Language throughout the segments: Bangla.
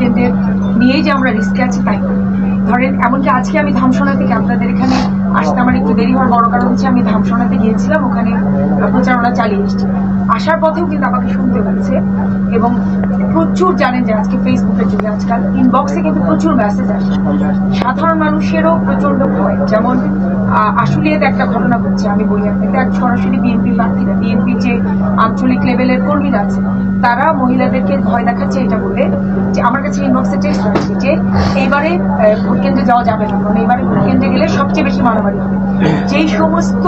কেন্দ্রের নিয়েই যে আমরা রিস্কে আছি, তাই ধরেন, এমনকি আজকে আমি ধামসোনা থেকে আপনাদের এখানে আসতে আমার একটু দেরি হওয়ার বড় কারণ হচ্ছে আমি ধামসোনাতে গিয়েছিলাম, ওখানে প্রচারণা চালিয়ে এসেছি। আসার পথেও কিন্তু আমাকে শুনতে হয়েছে এবং প্রচুর জানেন যে আজকে ফেসবুকের যুগে আজকাল ইনবক্সে কিন্তু প্রচুর মেসেজ আসে। সাধারণ মানুষেরও প্রচণ্ড ভয়। যেমন আশুলিয়াতে একটা ঘটনা ঘটছে, আমি বলি আপনাকে, এক সরাসরি বিএনপি প্রার্থীরা বিএনপি যে আঞ্চলিক লেভেলের কর্মীরা আছে, তারা মহিলাদেরকে ভয় দেখাচ্ছে এটা বলে আমার কাছে ইনবক্সে টেক্সট আসছে যে এইবারে আহ, ভোট কেন্দ্রে যাওয়া যাবে না কারণ এইবারে ভোট কেন্দ্রে গেলে সবচেয়ে বেশি মারামারি হবে। যেই সমস্ত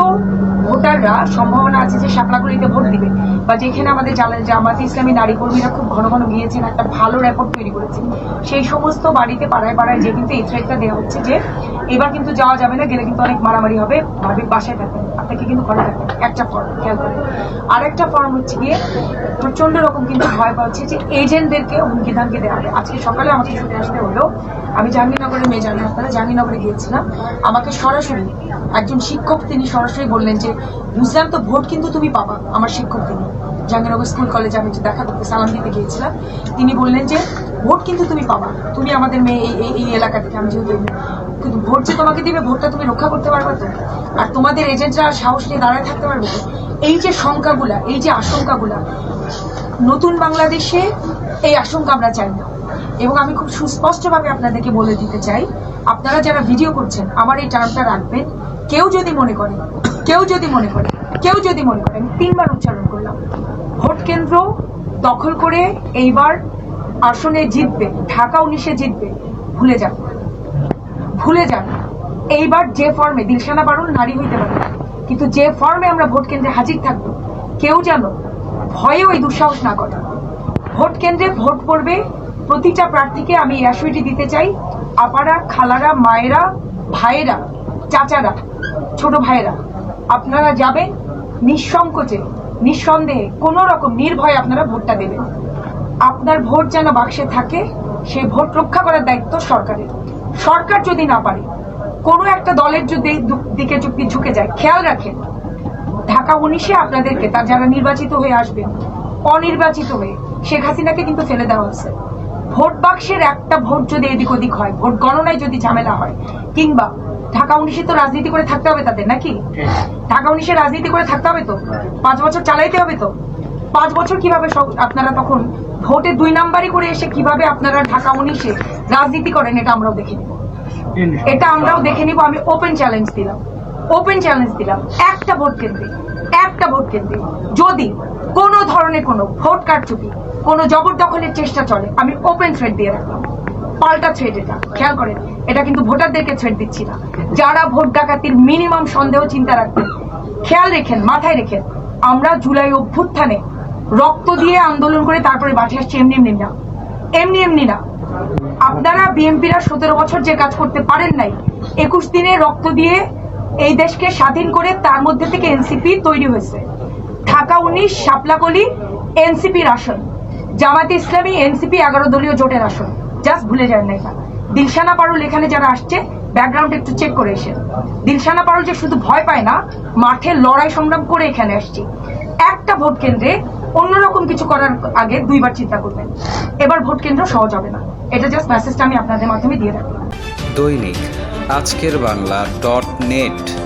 ভোটাররা সম্ভাবনা আছে যে শাপলাগুলিতে ভোট দিবে বা যেখানে আমাদের জামাত ইসলামী নারী কর্মীরা খুব ঘন ঘন গিয়েছেন একটা ভালো রেকর্ড তৈরি করেছেন সেই সমস্ত বাড়িতে পাড়ায় পাড়ায় যে কিন্তু এই থ্রেটটা দেওয়া হচ্ছে যে এবার কিন্তু যাওয়া যাবে না গেলে কিন্তু অনেক মারামারি হবে ভাবে বাসায় থাকবেন আপনাকে কিন্তু ঘরে থাকবেন একটা ফর্ম খেয়াল করেন। আরেকটা ফর্ম হচ্ছে গিয়ে প্রচণ্ড রকম কিন্তু ভয় পাচ্ছে যে এজেন্টদেরকে হুমকি ধামকি দেওয়া হবে আজকে সকালে আমাকে ছুটে আসতে হলো। আমি জাহাঙ্গীরনগরের মেয়ে জানেন আপনারা জাহাঙ্গীরনগরে গিয়েছিলাম। আমাকে সরাসরি একজন শিক্ষক তিনি সরাসরি বললেন যে বুঝলাম তো ভোট কিন্তু তুমি পাবা, আমার শিক্ষক তিনি। জাহাঙ্গীরনগর স্কুল কলেজে আমি দেখা করতে সালাম দিতে গিয়েছিলাম। তিনি বললেন যে, ভোট কিন্তু তুমি পাবা, তুমি আমাদের মেয়ে এই, এই- এলাকা থেকে, আমি যেহেতু কিন্তু ভোট যে তোমাকে দিবে, ভোটটা তুমি রক্ষা করতে পারবে তো? আর তোমাদের এজেন্টরা সাহস নিয়ে দাঁড়ায় থাকতে পারবে এই যে শঙ্কাগুলা এই যে আশঙ্কাগুলা নতুন বাংলাদেশে এই আশঙ্কা আমরা চাই না। এবং আমি খুব সুস্পষ্টভাবে আপনাদেরকে বলে দিতে চাই, আপনারা যারা ভিডিও করছেন, আমার এই টার্মটা রাখবেন। কেউ যদি মনে করে, কেউ যদি মনে করে, কেউ যদি মনে করে, আমি তিনবার উচ্চারণ করলাম। ভোট কেন্দ্র দখল করে এইবার আসনে জিতবে, ঢাকা উনিশে জিতবে, ভুলে যান। ভুলে যান। এইবার যে ফর্মে দিলশানা বারুল নারী হইতে পারে। কিন্তু যে ফর্মে আমরা ভোট কেন্দ্রে হাজির থাকব, কেউ যেন ভয়ে ওই দুঃসাহস না করে। ভোট কেন্দ্রে ভোট পড়বে প্রতিটা প্রার্থীকে আমি এই অ্যাসুইটি দিতে চাই। আপারা, খালারা, মায়েরা, ভাইয়েরা, চাচারা, ছোট ভাইয়েরা, আপনারা যাবেন নিঃসংকোচে, নিঃসন্দেহে কোনো রকম নির্ভয়ে আপনারা ভোটটা দেবেন। আপনার ভোট যেন বাক্সে থাকে সেই ভোট রক্ষা করার দায়িত্ব সরকারের। সরকার যদি না পারে, কোনো একটা দলের যদি দিকে ঝুঁকে যায়, খেয়াল রাখেন ঢাকা উনিশে আপনাদেরকে তার যারা নির্বাচিত হয়ে আসবেন অনির্বাচিত হয়ে, শেখ হাসিনাকে কিন্তু ফেলে দেওয়া হয়েছে। ভোট বাক্সের একটা ভোট যদি এদিক ওদিক হয়, ভোট গণনায় যদি ঝামেলা হয়, কিংবা ঢাকা উনিশে তো রাজনীতি করে থাকতে হবে তাদের, নাকি? ঢাকা উনিশে রাজনীতি করে থাকতে হবে তো? পাঁচ বছর চালাইতে হবে তো? পাঁচ বছর কীভাবে আপনারা তখন ভোটে দুই নাম্বারই করে এসে কীভাবে আপনারা ঢাকা উনিশে রাজনীতি করেন, এটা আমরাও দেখে নিব। এটা আমরাও দেখে নিব, আমি ওপেন চ্যালেঞ্জ দিলাম। ওপেন চ্যালেঞ্জ দিলাম। একটা ভোট কেন্দ্রে। একটা ভোট কেন্দ্রে। যদি কোনো ধরনের কোনো ভোট কারচুপি, কোনো জবরদখলের চেষ্টা চলে, আমি ওপেন থ্রেড দিয়ে রাখলাম। পাল্টা থ্রেড এটা। খেয়াল করেন, এটা কিন্তু ভোটারদেরকে থ্রেড দিচ্ছি না। যারা ভোট ডাকাতির মিনিমাম সন্দেহ চিন্তা রাখবেন, খেয়াল রেখেন, মাথায় রেখেন, আমরা জুলাই অভ্যুত্থানে রক্ত দিয়ে আন্দোলন করে তারপরে বাঠে আসছি, এমনি এমনি না। এমনি এমনি না। আপনারা বিএনপিরা সতেরো বছর যে কাজ করতে পারেন নাই, একুশ দিনে রক্ত দিয়ে এই দেশকে স্বাধীন করে তার মধ্যে থেকে এনসিপি তৈরি হয়েছে। ঢাকা উনিশ শাপলাকলি এনসিপির আসন। জামাতে ইসলামী, এনসিপি এগারো দলীয় জোটের আসন। জাস্ট ভুলে যান না এটা। দিলশানা পারুল এখানে যারা আসছে, ব্যাকগ্রাউন্ড একটু চেক করে এসে। দিলশানা পারুল যে শুধু ভয় পায় না, মাঠে লড়াই সংগ্রাম করে এখানে আসছি। একটা ভোট কেন্দ্রে অন্যরকম কিছু করার আগে দুইবার চিন্তা করবেন। এবার ভোট কেন্দ্র সহজ হবে না। এটা জাস্ট মেসেজটা আমি আপনাদের মাধ্যমে দিয়ে রাখলাম। দৈনিক আজকের বাংলা ডট নেট।